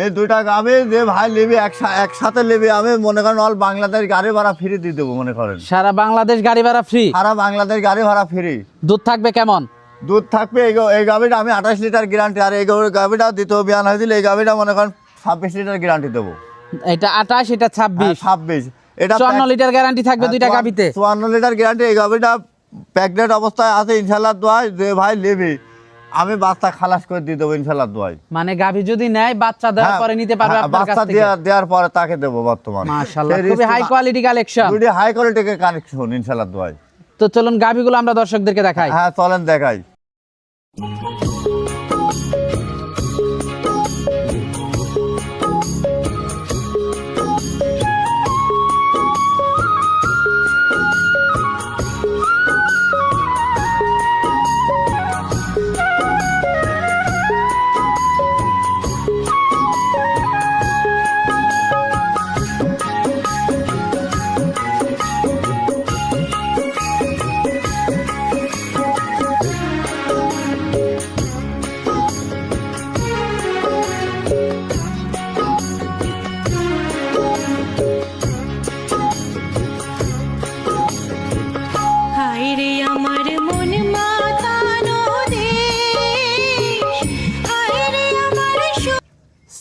এই দুইটা গাবে যে ভাই নেবে একসা- একসাথে নেবে আমি মনে করেন অল বাংলাদেশ গাড়ি ভাড়া ফ্রি দিয়ে দেবো মনে করেন। সারা বাংলাদেশ গাড়ি ভাড়া ফ্রি সারা বাংলাদেশ গাড়ি ভাড়া ফ্রি দুধ থাকবে কেমন? দুধ থাকবে এই গাভিটা আমি আঠাশ লিটার গ্যারান্টি আর এই গ- গাভিটা দ্বিতীয় বিয়ান হয়েছিল এই গাভিটা মনে করেন ছাব্বিশ লিটার গ্যারান্টি দেবো। এটা আঠাশ এটা ছাব্বিশ। ছাব্বিশ। এটা চুয়ান্ন লিটার গ্যারান্টি থাকবে দুইটা চুয়ান্ন- গাভিতে? চুয়ান্ন লিটার গ্যারান্টি এই গাভিটা প্যাকডেট অবস্থায় আছে ইনশাল্লাহ দোয়াই যে ভাই নেবে। আমি বাচ্চা খালাস করে দিয়ে দেবো ইনশাল্লাহ দোয়াই। মানে গাভী যদি নেয় বাচ্চা দেওয়ার হ্যাঁ, পরে নিতে পারবে হ্যাঁ, আপনার কাছ বাচ্চা থেকে। দেওয়ার দেওয়ার পরে তাকে দেবো বর্তমান। মাশাআল্লাহ খুবই high quality collection high quality collection ইনশাল্লাহ দোয়াই। তো চলুন গাভীগুলো আমরা দর্শকদেরকে দেখাই। হ্যাঁ চলেন দেখাই।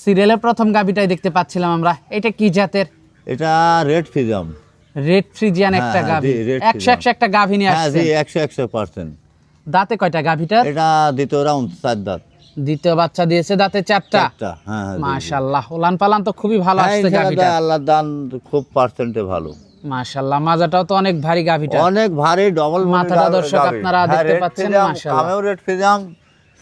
সিরিয়ালের প্রথম গাভিটাই দেখতে পাচ্ছিলাম আমরা। এটা কি জাতের? এটা রেড ফিজাম রেড ফ্রিজিয়ান হ্যাঁ, একটা হ্যাঁ, গাভি। একশো। একশো একটা গাভি নিয়ে হ্যাঁ আসছে একশো একশো পার্সেন্ট। দাঁতে কয়টা গাভিটার? এটা দ্বিতীয় রাউন্ড চার দাঁত। দ্বিতীয় বাচ্চা দিয়েছে দাঁতে চারটা। মাশাল্লাহ ওলান পালান তো খুবই ভালো আসছে গাভিটা। আল্লাহর দান খুব পার্সেন্টে ভালো। মাশাল্লাহ মাজাটাও তো অনেক ভারী গাভিটা। অনেক ভারী ডবল মাথাটা দর্শক আপনারা দেখতে পাচ্ছেন। আমিও রেড ফিজাম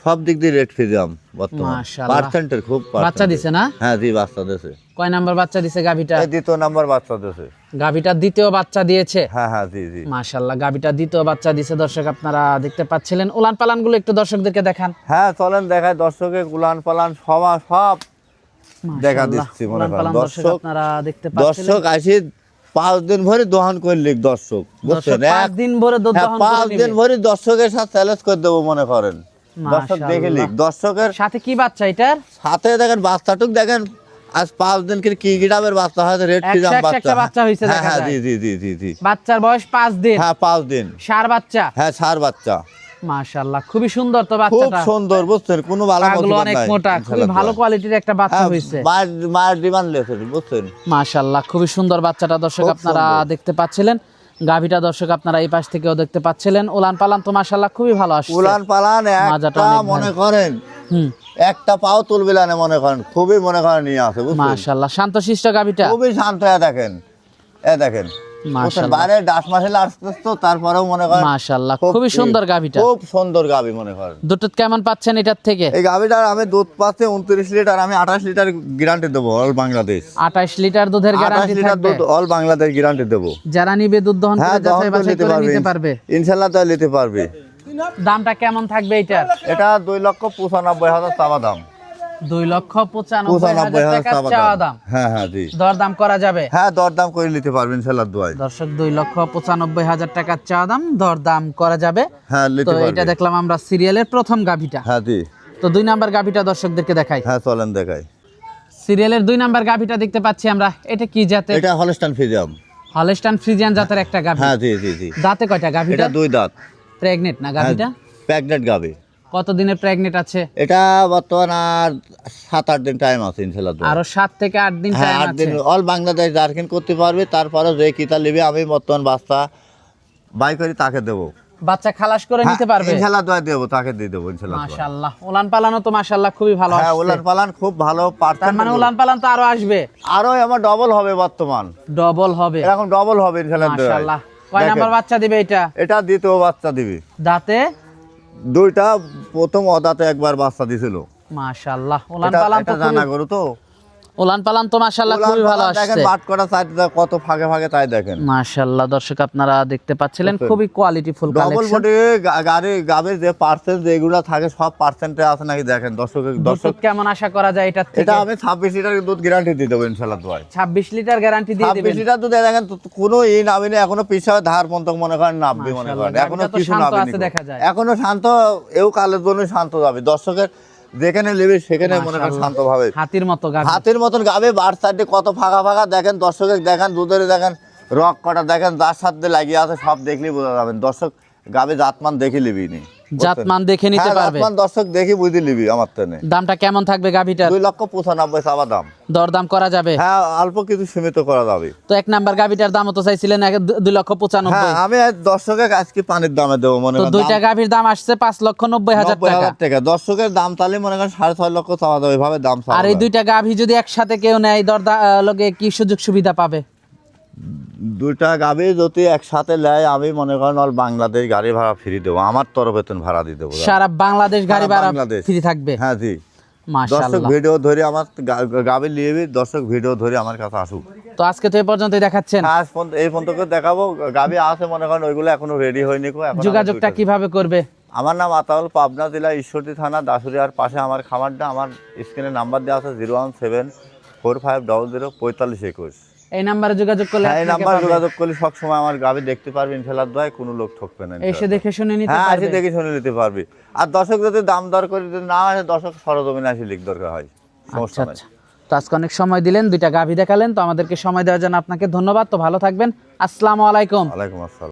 সব দিক দিয়ে রেড ফিজাম বর্তমান। পার্সেন্টের খুব বাচ্চা দিছে না? হ্যাঁ জি বাচ্চা দিয়েছে কয় নাম্বার বাচ্চা দিছে গাভিটা? দ্বিতীয় নাম্বার বাচ্চা দিয়েছে গাভিটা দ্বিতীয় বাচ্চা দিয়েছে? হ্যাঁ হ্যাঁ জি জি। মাশাল্লাহ গাভিটা দ্বিতীয় বাচ্চা দিছে দর্শক আপনারা দেখতে পাচ্ছিলেন। উলান পালানগুলো একটু দর্শকদেরকে দেখান। হ্যাঁ চলেন দেখায় দর্শকে গুলান পালান সবা সব দেখা মাশাআল্লাহ, দিচ্ছি মনে করেন। দর্শক আপনারা দেখতে পাচ্ছিলেন। দর্শক আসি পাঁচ দিন ভরে দোহান করলি দর্শক দর্শক বুঝছেন পাঁচ দিন ভরে হ্যাঁ, পাঁচ দিন। ভরে দর্শকের সাথে চ্যালেঞ্জ করে দেবো মনে করেন। দর্শক দেখে লিখ দর্শকের সাথে কি বাচ্চা এটার? সাথে দেখেন বাচ্চাটুক দেখেন আজ পাঁচ দিন কি কি গ্রামের বাচ্চা হয়তো রেড একশো একটা বাচ্চা। হয়েছে হ্যাঁ দেখা হ্যাঁ জি জি জি জি জি। বাচ্চার বয়স পাঁচ দিন। হ্যাঁ পাঁচ দিন। সার বাচ্চা। হ্যাঁ সার বাচ্চা। মাশাল্লাহ খুবই সুন্দর তো খুব বাচ্চাটা সুন্দর বুঝছেন? কোনো ভালো পাগুলো মতলব অনেক মোটা খুবই ভালো কোয়ালিটির একটা বাচ্চা হ্যাঁ, হয়েছে। মায়ের মায়ের ডিমান্ড লেছে বুঝছেন? মাশাল্লাহ খুবই সুন্দর বাচ্চাটা দর্শক আপনারা দেখতে পাচ্ছিলেন। গাভিটা দর্শক আপনারা এই পাশ থেকেও দেখতে পাচ্ছিলেন। উলান পালান তো মাশাল্লাহ খুবই ভালো আসছে। উলান পালান একটা মনে করেন হুম। একটা পাও তুলবে না মনে করেন খুবই মনে করেন নিয়ে আসে বুঝছেন শান্ত শিষ্ট গাভিটা। খুবই শান্ত এ দেখেন এ দেখেন। বাইরে ডাস মাসেল আসতে তারপরেও মনে করেন মাশাল্লাহ খুবই সুন্দর গাভিটা। খুব সুন্দর গাবি মনে করেন। দুটো কেমন পাচ্ছেন এটার থেকে? এই গাবিটার আমি দুধ পাচ্ছি উনত্রিশ লিটার আমি আঠাশ লিটার গ্যারান্টি দেবো অল বাংলাদেশ আঠাশ লিটার দুধের লিটার দুধ অল বাংলাদেশ গ্যারান্টি দেবো। যারা নিবে দুধ দহন হ্যাঁ করে যাচাই বাছাই করে পারবে। নিতে পারবে। ইনশাল্লাহ তাই নিতে পারবে। দামটা কেমন থাকবে এটার? এটা দুই লক্ষ পঁচানব্বই হাজার চাওয়া দাম। দুই লক্ষ পঁচানব্বই হাজার টাকা চাওয়া দাম। দাম। হ্যাঁ হ্যাঁ জি। দরদাম করা যাবে? হ্যাঁ দরদাম করে নিতে পারবেন ইনশাল্লাহ দোয়াই। দর্শক দুই লক্ষ পঁচানব্বই হাজার টাকার চাওয়া দাম দরদাম করা যাবে। হ্যাঁ তো এটা দেখলাম আমরা সিরিয়ালের প্রথম গাভিটা। হ্যাঁ জি। তো দুই নাম্বার গাভিটা দর্শকদেরকে দেখাই। হ্যাঁ চলেন দেখাই। সিরিয়ালের দুই নাম্বার গাভিটা দেখতে পাচ্ছি আমরা। এটা কি জাতের? এটা হলস্টান ফিজাম হলস্টান ফ্রিজিয়ান জাতের একটা গাভি। হ্যাঁ জি জি জি। দাঁতে কয়টা গাভিটা? এটা দুই দাঁত। প্রেগনেন্ট না গাভিটা? প্যাকনেট গাবে কত দিনের প্রেগনেন্ট আছে? এটা বর্তমান আর সাত আট দিন টাইম আছে ইনশাল্লাহ আরও সাত থেকে আট দিন হ্যাঁ আট দিন অল বাংলাদেশ জার্কিন করতে পারবে তারপরে যে কিতা নেবে আমি বর্তমান বাস্তা বাই করে তাকে দেবো। বাচ্চা খালাস করে নিতে হ্যাঁ, পারবে? ইনশাল্লাহ দোয়া দেবো তাকে দিয়ে দেবো মাশাআল্লাহ। পালানো তো মাশাআল্লাহ খুবই ভালো হ্যাঁ। উলান পালান খুব ভালো পার্সেন্ট মানে উলান পালান তো আরও আসবে? আরও আমার ডবল হবে বর্তমান। ডবল হবে? এরকম ডবল হবে ইনশাল্লাহ দোয়াই। মাশাআল্লাহ। কয় নাম্বার বাচ্চা দিবে এটা? এটা দ্বিতীয় বাচ্চা দিবি। দাঁতে? দুইটা প্রথম অদাতে একবার বাচ্চা দিছিল। মাশাআল্লাহ। ওলান পালান তো জানা করো তো। উলান পালান তো মাশাআল্লাহ খুবই ভালো দেখেন আসছে। বাট করা সাইডটা কত ফাঁকে ফাঁকে তাই দেখেন। মাশাআল্লাহ দর্শক আপনারা দেখতে পাচ্ছিলেন খুবই ফুল ডবল বডি গাড়ি গাবের যে পার্সেন্ট যেগুলো থাকে সব পার্সেন্টে আছে নাকি দেখেন দর্শক দর্শক কেমন আশা করা যায় এটার থেকে? এটা আমি ছাব্বিশ লিটার দুধ গ্যারান্টি দিয়ে দেবো ইনশাল্লাহ দোয়াই 26 লিটার গ্যারান্টি দিয়ে দিবেন। লিটার দুধ দেখেন কোনো ই নামে না এখনও পিছায় ধার পর্যন্ত মনে করেন নামবে মনে করেন। এখনও কিছু যায়। এখনও শান্ত এও কালের জন্য শান্ত যাবে। দর্শকের যেখানে নেবে সেখানে মনে করেন শান্ত ভাবে হাতির মতো হাতির মতন গাবে বার সাইডে কত ফাঁকা ফাঁকা দেখেন দর্শকের দেখেন দুধের দেখেন রক কটা দেখেন যার সাথে লাগিয়ে আছে সব দেখলেই বোঝা যাবেন দর্শক গাবে জাতমান দেখে নেবেই নি। জাতমান দেখে নিতে হ্যাঁ, পারবে। জাতমান দর্শক দেখি বুঝে লিবি আমার তেনে। দামটা কেমন থাকবে গাভীটার দুই লক্ষ পঁচানব্বই চাওয়া দাম। দরদাম করা যাবে? হ্যাঁ অল্প কিছু সীমিত করা যাবে। তো এক নাম্বার গাভীটার দামও তো চাইছিলেন এক- দু- দুই লক্ষ হ্যাঁ পঁচানব্বই আমি দর্শকে আজকে পানির দামে দেবো মনে তো করেন দুইটা দাম- গাভীর দাম আসছে পাঁচ লক্ষ নব্বই হাজার নব্বই টাকা। টাকা। দর্শকের দাম তাহলে মনে করেন সাড়ে ছয় লক্ষ চাওয়া যাবে এভাবে দাম আর এই দুইটা গাভী যদি একসাথে কেউ নেয় দরদা আহ, লগে কি সুযোগ সুবিধা পাবে? দুইটা গাবি যদি একসাথে নেয় আমি মনে করেন অল বাংলাদেশ গাড়ি ভাড়া ফ্রি দেবো। আমার তরফে তুমি ভাড়া দিয়ে দেবো। সারা বাংলাদেশ গাড়ি ভাড়া। ফ্রি থাকবে? হ্যাঁ জি। দর্শক ভিডিও ধরে আমার গাবি নিয়ে দর্শক ভিডিও ধরে আমার কাছে আসুক। তো আজকে তো এই পর্যন্তই দেখাচ্ছেন। হ্যাঁ, আজ পর্যন্ত- এই পর্যন্ত দেখাবো। গাবি আছে মনে করেন ওইগুলো এখনও রেডি হয়নি যোগাযোগটা কীভাবে করবে? আমার নাম আতাউল পাবনা জেলা ঈশ্বরদী থানা দাসুরিয়ার পাশে আমার খামারটা। আমার স্ক্রিনে নাম্বার দেওয়া আছে zero one seven four five double zero পঁয়তাল্লিশ একুশ। এই নাম্বারে যোগাযোগ করলে হ্যাঁ এই আপনাকে যোগাযোগ করলে সব সময় আমার গাবি দেখতে পারবে দয় কোনো লোক ঠকবে না এসে দেখে শুনে নিতে হ্যাঁ এসে দেখে শুনে নিতে পারবে। আর দর্শক যদি দাম দর করে যদি না আসে দর্শক সরজমিনে আসে লিখ দরকার হয়। আচ্ছা সমস্যা নাই। আচ্ছা। তো আজকে অনেক সময় দিলেন দুইটা গাভী দেখালেন তো আমাদেরকে সময় দেওয়ার জন্য আপনাকে ধন্যবাদ। তো ভালো থাকবেন। আসসালামু আলাইকুম। ওয়ালাইকুম আসসালাম।